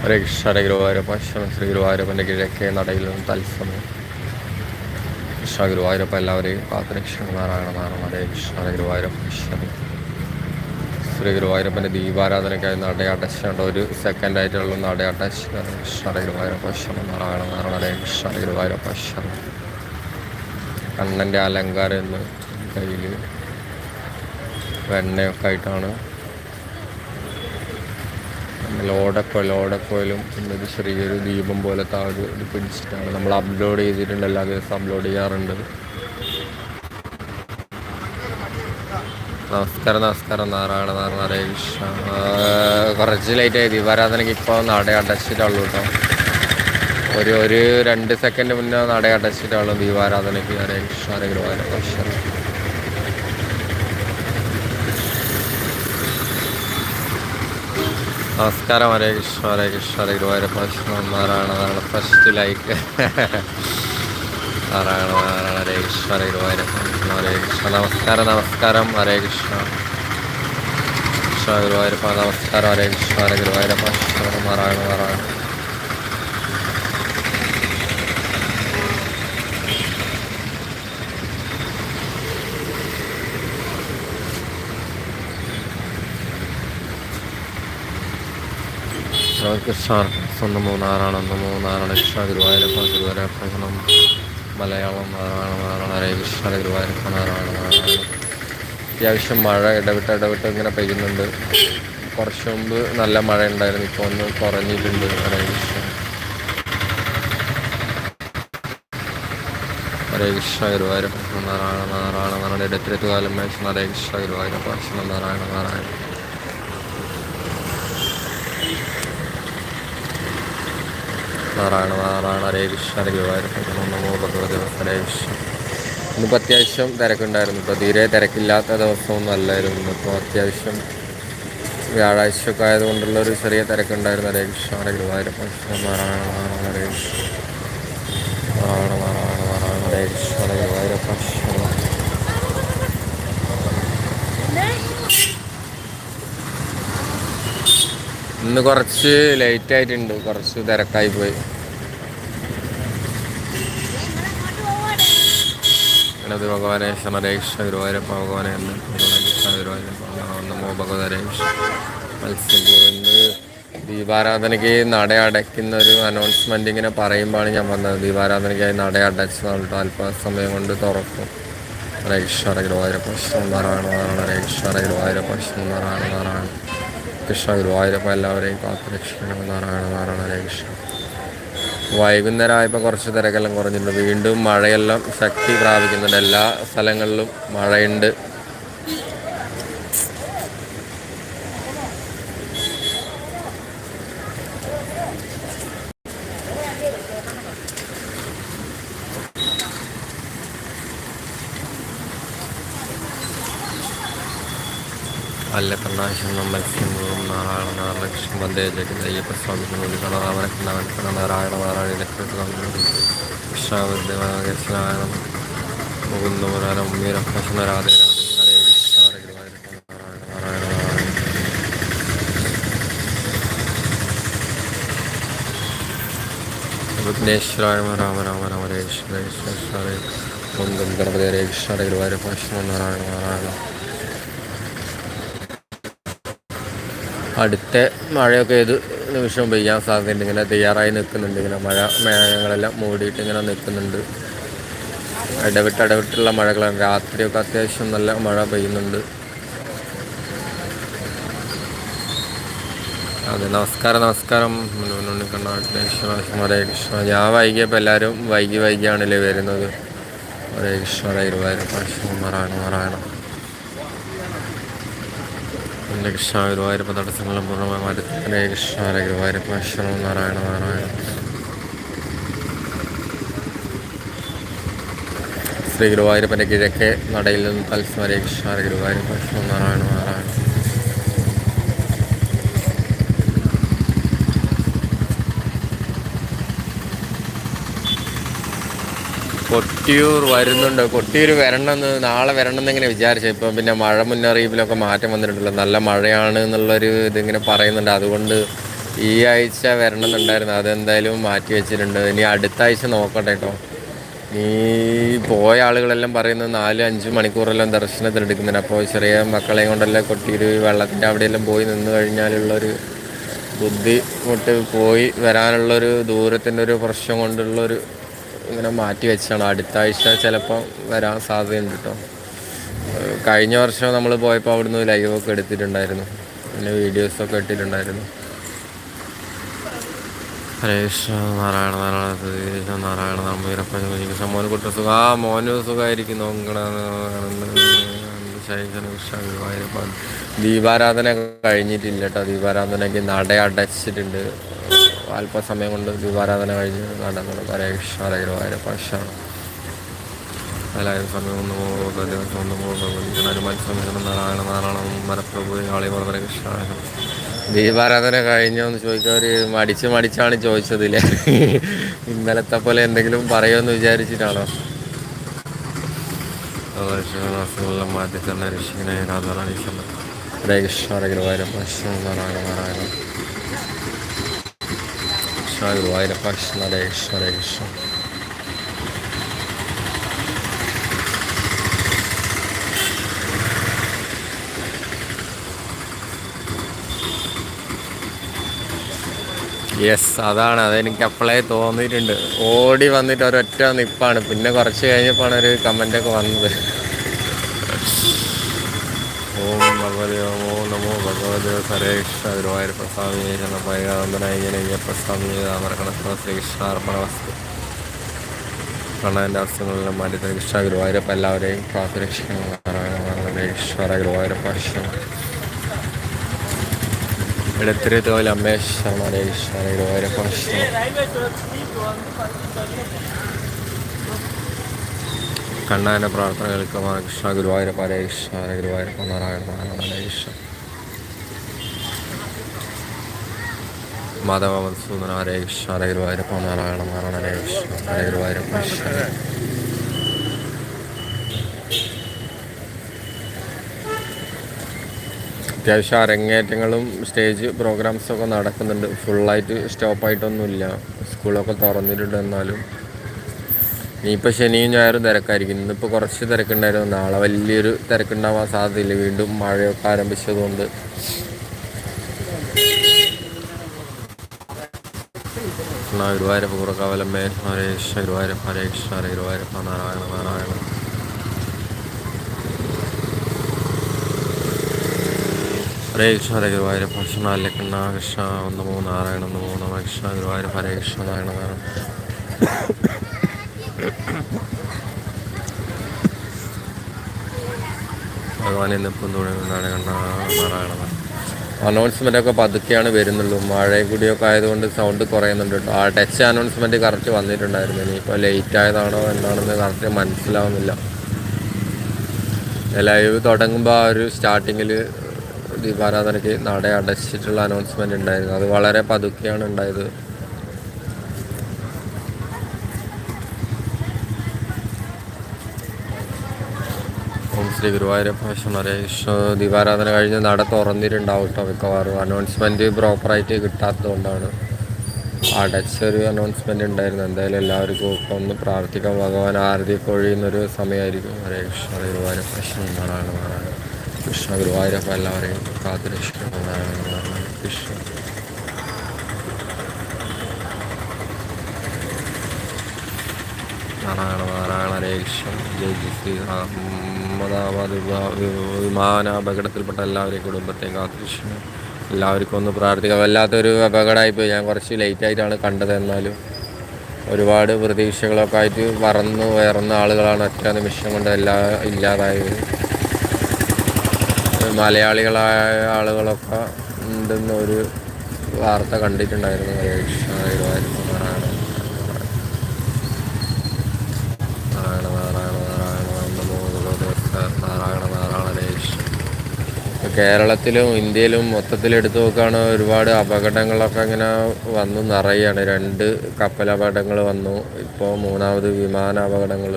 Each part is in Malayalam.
ഹരേ ഗുരുവായൂരപ്പ ശ്രീ ഗുരുവായൂരപ്പന്റെ കിഴക്കേ നടയിൽ നിന്ന് തത്സമയം. കൃഷ്ണ ഗുരുവായൂരപ്പ എല്ലാവരെയും കാത്തുരക്ഷണം നാരായണ നാരായണ ഹരേ കൃഷ്ണ ഗുരുവായൂരപ്പ ശ്രീ ഗുരുവായൂരപ്പന്റെ ദീപാരാധനയ്ക്കായി നട ഒരു സെക്കൻഡ് ആയിട്ടുള്ള നട അടച്ച് കൃഷ്ണ ഗുരുവായൂരപ്പ ശരണം നാരായണ നാരായണ ഹരേ കൃഷ്ണ ഗുരുവായൂരപ്പ ശരണം കണ്ണന്റെ അലങ്കാരം എന്ന് കയ്യിൽ വെണ്ണയൊക്കെ ആയിട്ടാണ് ലോഡക്കോയിൽ ലോഡക്കോയിലും ഒരു ചെറിയൊരു ദീപം പോലെ താഴെ ഇത് പിടിച്ചിട്ടാണ് നമ്മൾ അപ്ലോഡ് ചെയ്തിട്ടുണ്ട് എല്ലാ ദിവസവും അപ്ലോഡ് ചെയ്യാറുണ്ട്. നമസ്കാരം നമസ്കാരം. നാരായണ നാരായണ ഹരേ ലൈറ്റ് ആയി കുറച്ച് ദീപാരാധനയ്ക്ക് ഇപ്പോൾ നട അടച്ചിട്ടുള്ളൂ കേട്ടോ ഒരു ഒരു രണ്ട് സെക്കൻഡ് മുന്നേ നട അടച്ചിട്ടുള്ളൂ ദീപാരാധനയ്ക്ക്. ഹരേ കൃഷ്ണ ഹരേ ഗുരുവായൂരപ്പ ശരണം നമസ്കാരം. ഹരേ കൃഷ്ണ ഹരേ കൃഷ്ണ ഹരേ Guruvayurappa Narayana Narayana. First like Narayana Narayana Hare Krishna Hare Guruvayurappa Hare Krishna. നമസ്കാരം നമസ്കാരം ഹരേ കൃഷ്ണ. കൃഷ്ണ ഗുരുവായൂരപ്പ നമസ്കാരം ഹരേ കൃഷ്ണ ഹരേ ഗുരുവായൂരപ്പ. നാരായണ നാരായണ. കൃഷ്ണ നമോ മൂന്നാറാണ് കൃഷ്ണ ഗുരുവായൂരപ്പ ഗുരുവായൂരപ്പ ശരണം മലയാളം നാരായണ നാരായണ ഹരേ കൃഷ്ണ ഗുരുവായൂരപ്പ നാരായണ നാരായണ അത്യാവശ്യം മഴ ഇടവിട്ട് ഇടവിട്ട് ഇങ്ങനെ പെയ്യുന്നുണ്ട്. കുറച്ച് മുമ്പ് നല്ല മഴ ഉണ്ടായിരുന്നു ഇപ്പോൾ ഒന്ന് കുറഞ്ഞിട്ടുണ്ട് ഹരേ കൃഷ്ണ. ഹരേ കൃഷ്ണ ഗുരുവായൂരപ്പ നാരായണ നാരായണ നാരായണ. ഇടത്തിരത്ത് കാലം മേശ. ഹരേ കൃഷ്ണ ഗുരുവായൂരപ്പ നാരായണ നാരായണ. നാരായണ നാരായണ ഹരേ കൃഷ്ണ ഹരേ ഗുരുവായൂരപ്പ നമോ ഭഗവതി ഹരേ കൃഷ്ണ ഇന്നിപ്പോൾ അത്യാവശ്യം തിരക്കുണ്ടായിരുന്നു. ഇപ്പോൾ തീരെ തിരക്കില്ലാത്ത ദിവസമൊന്നും അല്ലായിരുന്നു. ഇന്നിപ്പോൾ അത്യാവശ്യം വ്യാഴാഴ്ച ഒക്കെ ആയതുകൊണ്ടുള്ള ഒരു ചെറിയ തിരക്കുണ്ടായിരുന്നു. ഹരേ കൃഷ്ണ ഹരേ ഗുരുവായൂരപ്പ നാരായണ നാരായണ ഹരേ കൃഷ്ണ നാരായണ നാരായണ നാരായണ ഹരേ കൃഷ്ണ ഹരേ ഗുരുവായൂരപ്പ ശരണം ഇന്ന് കുറച്ച് ലേറ്റ് ആയിട്ടുണ്ട് കുറച്ച് തിരക്കായി പോയി ഗണപതി ഭഗവാനെ സമരേക്ഷ ഗുരുവായൂരപ്പ ഭഗവാനെ എന്ന് ഗുരുവായൂരപ്പ ദീപാരാധനയ്ക്ക് നട അടയ്ക്കുന്ന ഒരു അനൗൺസ്മെന്റ് ഇങ്ങനെ പറയുമ്പോഴാണ് ഞാൻ വന്നത് ദീപാരാധനയ്ക്കായി നട അടച്ചു പറഞ്ഞിട്ട് അല്പസമയം കൊണ്ട് തുറക്കും രേക്ഷ ഗുരുവായൂരപ്പ നാരായണ നാരായണ രേക്ഷ ഗുരുവായൂരപ്പ നാരായണ നാരായണ കൃഷ്ണ ഗുരുവായൂരപ്പ എല്ലാവരെയും കാത്തു രക്ഷിക്കണം നാരായണ നാരായണ കൃഷ്ണ. വൈകുന്നേരം ആയപ്പോൾ കുറച്ച് തിരക്കെല്ലാം കുറഞ്ഞിട്ടുണ്ട്. വീണ്ടും മഴയെല്ലാം ശക്തി പ്രാപിക്കുന്നുണ്ട്. എല്ലാ സ്ഥലങ്ങളിലും മഴയുണ്ട്. നാരായണ നാരായണ കൃഷ്ണ വന്ദേ ജഗത് അയ്യപ്പ സ്വാമി കണവൻ നാരായണ നാരായണ ലക്ഷ്മി കൃഷ്ണ മുകുന്ദ മുരാരം ഉമ്മീരഭക്ഷണ രാധേ ഹരേ കൃഷ്ണ നാരായണ നാരായണ വിഘ്നേശ്വരായ രാമ രാമ രാമ ഹരേ കൃഷ്ണ കൃഷ്ണ ഹരേ കൃഷ്ണ ഹരേ ഗുരുവായൂരപ്പ നാരായണ നാരായണ അടുത്ത മഴയൊക്കെ ഏത് നിമിഷവും പെയ്യാൻ സാധ്യതയുണ്ട്? ഇങ്ങനെ തയ്യാറായി നിൽക്കുന്നുണ്ട്. ഇങ്ങനെ മഴ മേഘങ്ങളെല്ലാം മൂടിയിട്ട് ഇങ്ങനെ നിൽക്കുന്നുണ്ട്. ഇടവിട്ട് ഇടവിട്ടുള്ള മഴകളാണ്. രാത്രിയൊക്കെ അത്യാവശ്യം നല്ല മഴ പെയ്യുന്നുണ്ട്. അതെ നമസ്കാരം നമസ്കാരം. കണ്ണാട്ടേശ്വര ഹരേ കൃഷ്ണ. ഞാൻ വൈകിയപ്പോൾ എല്ലാവരും വൈകി വൈകിയാണല്ലേ വരുന്നത്. ഹരേ കൃഷ്ണ ഹരേ ഗുരുവായൂർ ഗുരുവായൂരപ്പ മറാണ് നാരായണ. എന്റെ കൃഷ്ണ ഗുരുവായൂരപ്പ തടസ്സങ്ങളും പൂർണമായി മാറ്റി കൃഷ്ണ ഗുരുവായൂരപ്പ നാരായണ നാരായണ. ശ്രീ ഗുരുവായൂരപ്പന്റെ കിഴക്കേ നടയിൽ നിന്ന് തത്സം കൃഷ്ണ ഗുരുവായൂരപ്പ ശരണം നാരായണ നാരായണ. കൊട്ടിയൂർ വരുന്നുണ്ട്. കൊട്ടിയൂർ വരണമെന്ന് നാളെ വരണമെന്ന് ഇങ്ങനെ വിചാരിച്ചു. ഇപ്പം പിന്നെ മഴ മുന്നറിയിപ്പിലൊക്കെ മാറ്റം വന്നിട്ടുണ്ടല്ലോ. നല്ല മഴയാണ് എന്നുള്ളൊരു ഇതിങ്ങനെ പറയുന്നുണ്ട്. അതുകൊണ്ട് ഈ ആഴ്ച വരണമെന്നുണ്ടായിരുന്നു. അതെന്തായാലും മാറ്റി വെച്ചിട്ടുണ്ട്. ഇനി അടുത്ത ആഴ്ച നോക്കട്ടെ കേട്ടോ നീ പോയ ആളുകളെല്ലാം പറയുന്നത് നാല് അഞ്ച് മണിക്കൂറെല്ലാം ദർശനത്തിൽ എടുക്കുന്നുണ്ട്. അപ്പോൾ ചെറിയ മക്കളെയും കൊണ്ടെല്ലാം കൊട്ടിയൊരു വെള്ളത്തിന്റെ അവിടെയെല്ലാം പോയി നിന്ന് കഴിഞ്ഞാലുള്ളൊരു ബുദ്ധിമുട്ട് പോയി വരാനുള്ളൊരു ദൂരത്തിന്റെ ഒരു പ്രശ്നം കൊണ്ടുള്ളൊരു ഇങ്ങനെ മാറ്റി വെച്ചാണ് അടുത്ത ആഴ്ച ചിലപ്പോൾ വരാൻ സാധ്യതയുണ്ട് കേട്ടോ കഴിഞ്ഞ വർഷം നമ്മൾ പോയപ്പോൾ അവിടുന്ന് ലൈവൊക്കെ എടുത്തിട്ടുണ്ടായിരുന്നു പിന്നെ വീഡിയോസൊക്കെ ഇട്ടിട്ടുണ്ടായിരുന്നു ഹരേഷ നാരായണ നാരായണ നാരായണ നമ്പീരപ്പൻ മോന് കുട്ട സുഖ ആ മോന് സുഖമായിരിക്കും നോക്കണം ദീപാരാധന കഴിഞ്ഞിട്ടില്ല കേട്ടോ ദീപാരാധനയ്ക്ക് നട അടച്ചിട്ടുണ്ട് അല്പസമയം കൊണ്ട് ദീപാരാധന കഴിഞ്ഞ് നടന്നത് പരേക്ഷ ഹരേരവാരപ്പശാണ് അതായത് സമയം ഒന്ന് പോകുന്നത് ദിവസം ഒന്ന് പോകുന്നത് സമയം നാരായണ നാരായണ മരപ്രഭു ആളി വർദ്ധന കൃഷ്ണ ദീപാരാധന കഴിഞ്ഞോ എന്ന് ചോദിച്ചവർ മടിച്ച് മടിച്ചാണ് ചോദിച്ചതില്ലേ ഇന്നലത്തെ പോലെ എന്തെങ്കിലും പറയുമെന്ന് വിചാരിച്ചിട്ടാണോ? മാറ്റി തന്നെ രക്ഷിക്കണേ രാധാറാണി ഹരേ കൃഷ്ണ ഹരേ ഗുരുവായൂരപ്പ കൃഷ്ണ നാരായണ നാരായണ കൃഷ്ണ ഗുരുവായൂരപ്പ കൃഷ്ണ ഹരേ കൃഷ്ണ യെസ് അതാണ്. അതെനിക്ക് അപ്ലൈ തോന്നിയിട്ടുണ്ട്. ഓടി വന്നിട്ട് ഒരൊറ്റ നിപ്പാണ്. പിന്നെ കുറച്ച് കഴിഞ്ഞപ്പോഴാണ് ഒരു കമന്റൊക്കെ വന്നത്. ഓം ഭഗവതി ഓം ഓം നമോ ഭഗവതി സരേഷ ഗുരുവായൂർ സ്വാമി പൈകാന്തനായ്യനയ്യപ്പ ജനകീയ രാമർക്കണ ശ്രീകൃഷ്ണാർപ്പണ വസ്തു. കണ്ണന്റെ അവസ്ഥകളെല്ലാം മാറ്റി ശ്രീകൃഷ്ണ ഗുരുവായൂരപ്പ എല്ലാവരെയും പ്രാർത്ഥനീശ്വര ഗുരുവായൂരപ്പ ഇടത്തിരി തോൽ അമ്മേഷ് ശർമ്മ ഈശ്വര ഗുരുവായൂരപ്പ കണ്ണാന്റെ പ്രാർത്ഥന കേൾക്കുമാ. കൃഷ്ണ ഗുരുവായൂരപ്പ ഹരേ കൃഷ്ണ ഗുരുവായൂരപ്പ നാരായണ നാരായണ ഹരേ കൃഷ്ണ മാധവ മധുസൂദന ഹരേ കൃഷ്ണ ഹരേ ഗുരുവായൂരപ്പ നാരായണ നാരായണ ഹരേ കൃഷ്ണ ഹരേ ഗുരുവായൂരപ്പ അത്യാവശ്യം അരങ്ങേറ്റങ്ങളും സ്റ്റേജ് പ്രോഗ്രാംസൊക്കെ നടക്കുന്നുണ്ട് ഫുള്ളായിട്ട് സ്റ്റോപ്പായിട്ടൊന്നുമില്ല സ്കൂളൊക്കെ തുറന്നിട്ടുണ്ട് എന്നാലും ഇനിയിപ്പോൾ ശനിയും ഞായറും തിരക്കായിരിക്കും. ഇന്നിപ്പോൾ കുറച്ച് തിരക്കുണ്ടായിരുന്നു. നാളെ വലിയൊരു തിരക്കുണ്ടാവാൻ സാധ്യതയില്ല. വീണ്ടും മഴയൊക്കെ ആരംഭിച്ചതുകൊണ്ട്. കൃഷ്ണ ഗുരുവായൂരപ്പ കുറക്കാവലമ്മേ ഹരേ കൃഷ്ണ ഗുരുവായൂരപ്പ ഹരേ കൃഷ്ണ ഹരേ ഗുരുവായൂരപ്പ നാരായണ നാരായണ. ഹരേ കൃഷ്ണ ഹരേ ഗുരുവായൂരപ്പ കൃഷ്ണ അല്ലക്കണ്ണ കൃഷ്ണ മൂന്ന് നാരായണ മൂന്ന് നമ കൃഷ്ണ ഗുരുവായൂരപ്പ ഹരേ കൃഷ്ണ നാരായണ നാരായണ. ഭഗവാനെ ഇന്നിപ്പം തുടങ്ങുന്നതാണ് കണ്ണ നാരായണ അനൗൺസ്മെന്റ് ഒക്കെ പതുക്കെയാണ് വരുന്നുള്ളൂ. മഴയും കൂടിയൊക്കെ ആയതുകൊണ്ട് സൗണ്ട് കുറയുന്നുണ്ട് കേട്ടോ. ആ ടച്ച് അനൗൺസ്മെന്റ് കറക്റ്റ് വന്നിട്ടുണ്ടായിരുന്നു. ഇനിയിപ്പോൾ ലേറ്റ് ആയതാണോ എന്താണെന്ന് കറക്റ്റ് മനസ്സിലാവുന്നില്ല. ലൈവ് തുടങ്ങുമ്പോൾ ആ ഒരു സ്റ്റാർട്ടിങ്ങിൽ ദീപാരാധനയ്ക്ക് നട അടച്ചിട്ടുള്ള അനൗൺസ്മെന്റ് ഉണ്ടായിരുന്നു. അത് വളരെ പതുക്കെയാണ് ഉണ്ടായത് ഓം ശ്രീ ഗുരുവായൂരപ്പ കൃഷ്ണ ദീപാരാധന കഴിഞ്ഞ് നട തുറന്നിട്ടുണ്ടാവും കേട്ടോ മിക്കവാറും. അനൗൺസ്മെന്റ് പ്രോപ്പറായിട്ട് കിട്ടാത്തതുകൊണ്ടാണ്. അടച്ചൊരു അനൗൺസ്മെന്റ് ഉണ്ടായിരുന്നു. എന്തായാലും എല്ലാവർക്കും ഒക്കെ ഒന്ന് പ്രാർത്ഥിക്കാം. ഭഗവാൻ ആരതി കൊഴിയുന്നൊരു സമയമായിരിക്കും. ഹരേ കൃഷ്ണ ഗുരുവായൂരപ്പ കൃഷ്ണ നാരായണ നാരായണ. കൃഷ്ണ ഗുരുവായൂരപ്പ എല്ലാവരെയും കാത്തുരക്ഷിക്കണം നാരായണ നാരായണ കൃഷ്ണ. നാരായണ നാരായണ ഹരേ ജയ് ജയ് ശ്രീറാം അഹമ്മദാബാദ് വിമാനാപകടത്തിൽപ്പെട്ട എല്ലാവരെയും കുടുംബത്തെയും കാത്തുരക്ഷിക്കണം എല്ലാവർക്കും ഒന്ന് പ്രാർത്ഥിക്കാം. വല്ലാത്തൊരു അപകടമായിപ്പോയി. ഞാൻ കുറച്ച് ലേറ്റായിട്ടാണ് കണ്ടത്. എന്നാലും ഒരുപാട് പ്രതീക്ഷകളൊക്കെ ആയിട്ട് പറന്ന് ഉയർന്ന ആളുകളാണ് ഒറ്റ നിമിഷം കൊണ്ട് എല്ലാ ഇല്ലാതായത്. മലയാളികളായ ആളുകളൊക്കെ ഉണ്ടെന്നൊരു വാർത്ത കണ്ടിട്ടുണ്ടായിരുന്നു. കേരളത്തിലും ഇന്ത്യയിലും മൊത്തത്തിൽ എടുത്തു നോക്കുകയാണ് ഒരുപാട് അപകടങ്ങളൊക്കെ ഇങ്ങനെ വന്നു നിറയാണ്. രണ്ട് കപ്പൽ അപകടങ്ങൾ വന്നു. ഇപ്പോൾ മൂന്നാമത് വിമാന അപകടങ്ങൾ.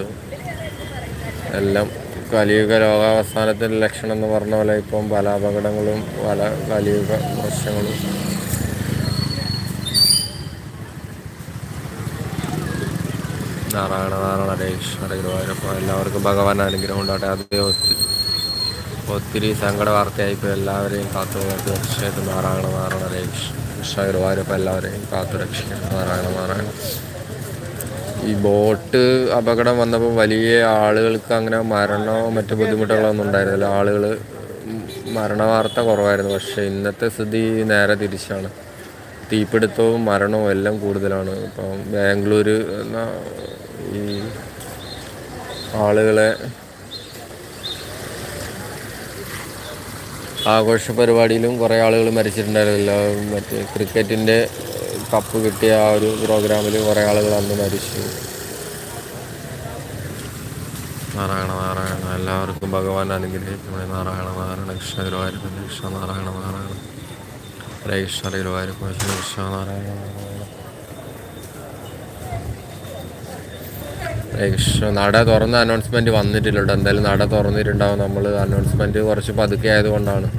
എല്ലാം കലിയുഗ ലോകാവസാനത്തിന്റെ ലക്ഷണം എന്ന് പറഞ്ഞ പോലെ ഇപ്പം പല അപകടങ്ങളും പല കലിയുഗ പ്രശ്നങ്ങളും നാരായണ നാരായണ രേഷ് ഗുരുവായൂരപ്പ എല്ലാവർക്കും ഭഗവാൻ അനുഗ്രഹം ഉണ്ടാകട്ടെ. അദ്ദേഹത്തിൽ ഒത്തിരി സങ്കട വാർത്തയായിപ്പോൾ എല്ലാവരെയും കാത്തു തീർച്ചയായിട്ടും നാരായണ നാരായണ രക്ഷ എല്ലാവരെയും കാത്തു രക്ഷിക്കണം നാരായണ നാരായണ ഈ ബോട്ട് അപകടം വന്നപ്പോൾ വലിയ ആളുകൾക്ക് അങ്ങനെ മരണമോ മറ്റു ബുദ്ധിമുട്ടുകളോ ഒന്നും ഉണ്ടായിരുന്നില്ല. ആളുകൾ മരണ വാർത്ത കുറവായിരുന്നു. പക്ഷേ ഇന്നത്തെ സ്ഥിതി നേരെ തിരിച്ചാണ്. തീപിടുത്തവും മരണവും എല്ലാം കൂടുതലാണ്. ഇപ്പം ബാംഗ്ലൂർ എന്ന ഈ ആളുകളെ ആഘോഷ പരിപാടിയിലും കുറേ ആളുകൾ മരിച്ചിട്ടുണ്ടായിരുന്നില്ല മറ്റേ ക്രിക്കറ്റിന്റെ കപ്പ് കിട്ടിയ ആ ഒരു പ്രോഗ്രാമിൽ കുറേ ആളുകൾ അന്ന് മരിച്ചു. നാരായണ നാരായണ. എല്ലാവർക്കും ഭഗവാൻ അനുഗ്രഹിക്കണേ നാരായണ നാരായണ. കൃഷ്ണ ഗുരുവായൂരപ്പൻ. കൃഷ്ണ നാരായണ നാരായണ. ഹരേ കൃഷ്ണ ഗുരുവായൂരപ്പൻ. കൃഷ്ണ നാരായണ നാരായണ കൃഷ്ണ നട തുറന്ന് അനൗൺസ്മെന്റ് വന്നിട്ടില്ല കേട്ടോ. എന്തായാലും നട തുറന്നിട്ടുണ്ടാവും നമ്മൾ അനൗൺസ്മെന്റ് കുറച്ച് പതുക്കെ ആയതുകൊണ്ടാണ്.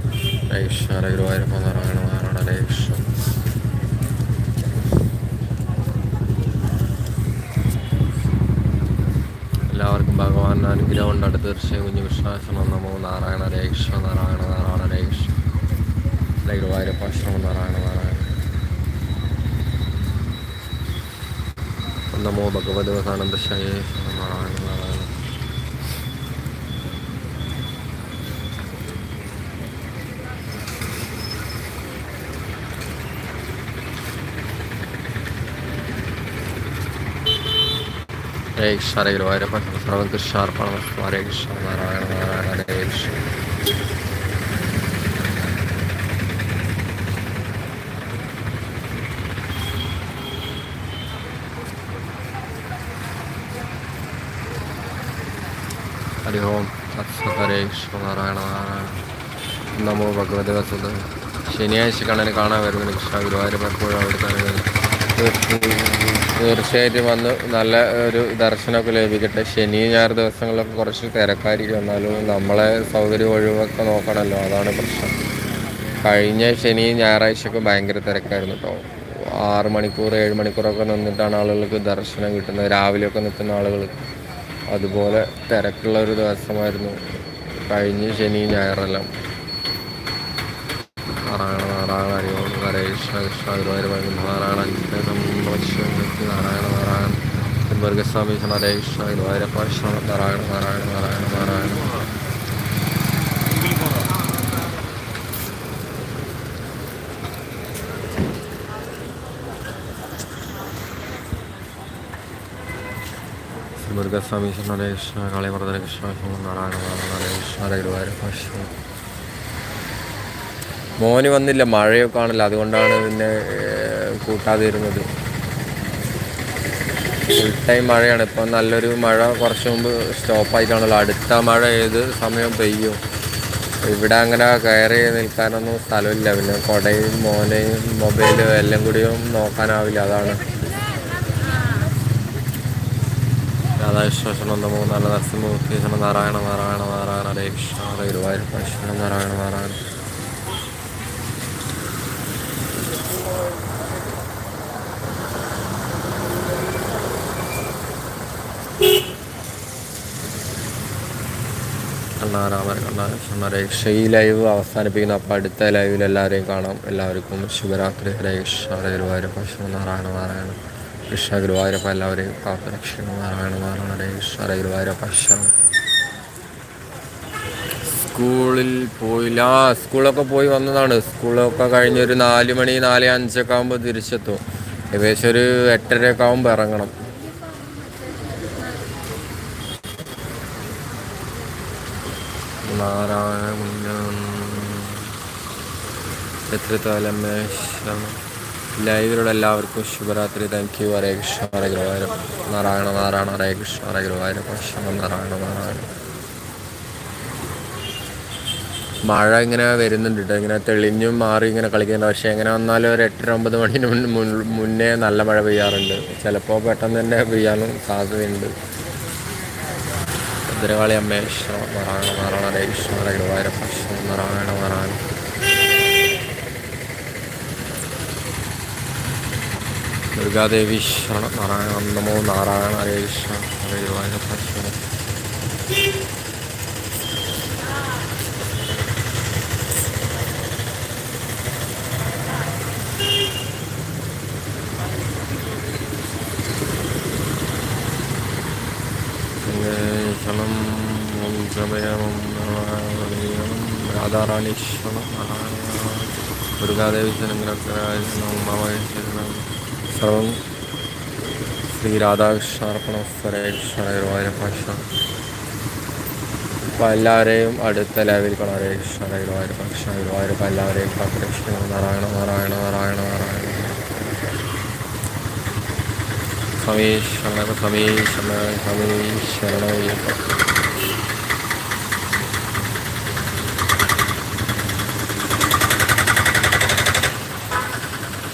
കൃഷ്ണ ഗുരുവായൂരപ്പ നാരായണ ഹരേ എല്ലാവർക്കും ഭഗവാൻ അനുഗ്രഹം ഉണ്ടായിട്ട് തീർച്ചയായും കുഞ്ഞു വിശ്വാസം നമോ നാരായണ രേക്ഷ നാരായണ നാരായണ രേക്ഷ ഗുരുവായൂരപ്പ നാരായണ നാരായണ നമോ ഭഗവത് ആനന്ദശായ നാരായണ നാരായണ ഹരേ കൃഷ്ണ ഹരേ ഗുരുവായൂരപ്പ സർവം കൃഷ്ണാർപ്പണ ഹരേ കൃഷ്ണ നാരായണ നാരായണ ഹരേ കൃഷ്ണ ഹരി ഓം തത്സത് ഹരേ കൃഷ്ണ നാരായണ നാരായണ നമോ ഭഗവതി വസുത ശനിയാഴ്ച കണ്ണന് കാണാൻ വരുന്ന കൃഷ്ണ ഗുരുവായൂരപ്പ എപ്പോഴും അവിടുത്തെ തീർച്ചയായിട്ടും വന്ന്. നല്ല ഒരു ദർശനമൊക്കെ ലഭിക്കട്ടെ. ശനി ഞായർ ദിവസങ്ങളിലൊക്കെ കുറച്ച് തിരക്കായിരിക്കും. എന്നാലും നമ്മളെ സൗകര്യം ഒഴിവൊക്കെ നോക്കണമല്ലോ. അതാണ് പ്രശ്നം. കഴിഞ്ഞ ശനി ഞായറാഴ്ചയൊക്കെ ഭയങ്കര തിരക്കായിരുന്നു കേട്ടോ. ആറ് മണിക്കൂർ ഏഴ് മണിക്കൂറൊക്കെ നിന്നിട്ടാണ് ആളുകൾക്ക് ദർശനം കിട്ടുന്നത്. രാവിലെയൊക്കെ നിൽക്കുന്ന ആളുകൾ അതുപോലെ തിരക്കുള്ള ഒരു ദിവസമായിരുന്നു. കഴിഞ്ഞ ശനി ഞായറെല്ലാം. നാരായണ നാരായണ ഹരിയോം ഹരേ കൃഷ്ണ കൃഷ്ണ നാരായണ അഞ്ച് നാരായണ നാരായണ വർഗസ്വാമി ഹരേ കൃഷ്ണ ഗുരുവായൂരപ്പ നാരായണ നാരായണ നാരായണ മുരുകസ്വാമി ഹരേ കൃഷ്ണ നാരായണ മോന് വന്നില്ല മഴയൊക്കെ ആണല്ലോ അതുകൊണ്ടാണ് പിന്നെ കൂട്ടാതിരുന്നത് ഫുൾ ടൈം മഴയാണ്. ഇപ്പം നല്ലൊരു മഴ കുറച്ച് മുമ്പ് സ്റ്റോപ്പായിട്ടാണല്ലോ അടുത്ത മഴ ഏത് സമയം പെയ്യും. ഇവിടെ അങ്ങനെ കയറി നിൽക്കാനൊന്നും സ്ഥലമില്ല. പിന്നെ കൊടയും മോനെയും മൊബൈലും എല്ലാം കൂടിയും നോക്കാനാവില്ല. അതാണ്. രാധാകൃഷ്ണ നല്ല നരസിംഹമൂർത്തി നാരായണ നാരായണ നാരായണ ഹരേ കൃഷ്ണ ഹരേ ഗുരുവായൂരപ്പ നാരായണ നാരായണ കണ്ണാരാമൻ കണ്ണാരാമ ഹരേ കൃഷ്ണ ഈ ലൈവ് അവസാനിപ്പിക്കുന്ന അപ്പോൾ അടുത്ത ലൈവിൽ എല്ലാവരെയും കാണാം എല്ലാവർക്കും ശുഭരാത്രി ഹരേ ഗുരുവായൂർ ഗുരുവായൂരപ്പ നാരായണ നാരായണ കൃഷ്ണ ഗുരുവായൂരപ്പ എല്ലാവരെയും രക്ഷിക്കണം. നാരായണ നാരായണരെ രക്ഷ ഗുരുവായൂരപ്പ ശരണം സ്കൂളിൽ പോയില്ല. സ്കൂളൊക്കെ പോയി വന്നതാണ്. സ്കൂളൊക്കെ കഴിഞ്ഞൊരു നാല് മണി നാല് അഞ്ചൊക്കെ ആകുമ്പോൾ തിരിച്ചെത്തും. ഏകദേശം ഒരു എട്ടരയൊക്കെ ആകുമ്പോൾ ഇറങ്ങണം. നാരായണ ലൈവിലുള്ള എല്ലാവർക്കും ശുഭരാത്രി. Thank you Hare Krishna Hare Guruvayuram Narayana Narayana Hare Krishna Hare Guruvayuram Krishna Narayana Narayana. മഴ ഇങ്ങനെ വരുന്നുണ്ട് കേട്ടോ ഇങ്ങനെ തെളിഞ്ഞും മാറി ഇങ്ങനെ കളിക്കുന്നുണ്ട്. പക്ഷേ എങ്ങനെ വന്നാലും ഒരു എട്ടര ഒമ്പത് മണിന് മുൻ മുന്നേ നല്ല മഴ പെയ്യാറുണ്ട്. ചിലപ്പോൾ പെട്ടെന്ന് തന്നെ പെയ്യാനും സാധ്യതയുണ്ട്. ഭദ്രകാളി അമ്മേശ്വര നാരായണ നാരായണ ഹരേ കൃഷ്ണ ഹരേ ഗുരുവായൂരപ്പ നാരായണ നാരായണ. ദുർഗാദേവി ശരണ നാരായണ നമോ നാരായണ ഹരേ കൃഷ്ണ ഹരേ ഗുരുവായൂരപ്പ ശരണം ശരണം ഓം ഗമയമം രാധാറാണീശ്വരം ദുർഗാദേവി ശരണങ്കരായ മഹേശ്വരണം സർവം ശ്രീ രാധാകൃഷ്ണാർപ്പണ സ്വരേ കൃഷ്ണ ഗുരുവായൂരപ്പ ശരണം അപ്പോൾ എല്ലാവരെയും അടുത്ത ലെവലിൽ കൊണ്ട് ഹരേ കൃഷ്ണ ഹരേ ഗുരുവായൂരപ്പ എല്ലാവരെയും കാത്തുരക്ഷിക്കണം നാരായണ നാരായണ നാരായണ നാരായണ സമീ ശരണ സമീ ശരണ സമീ ശരണയ്യപ്പ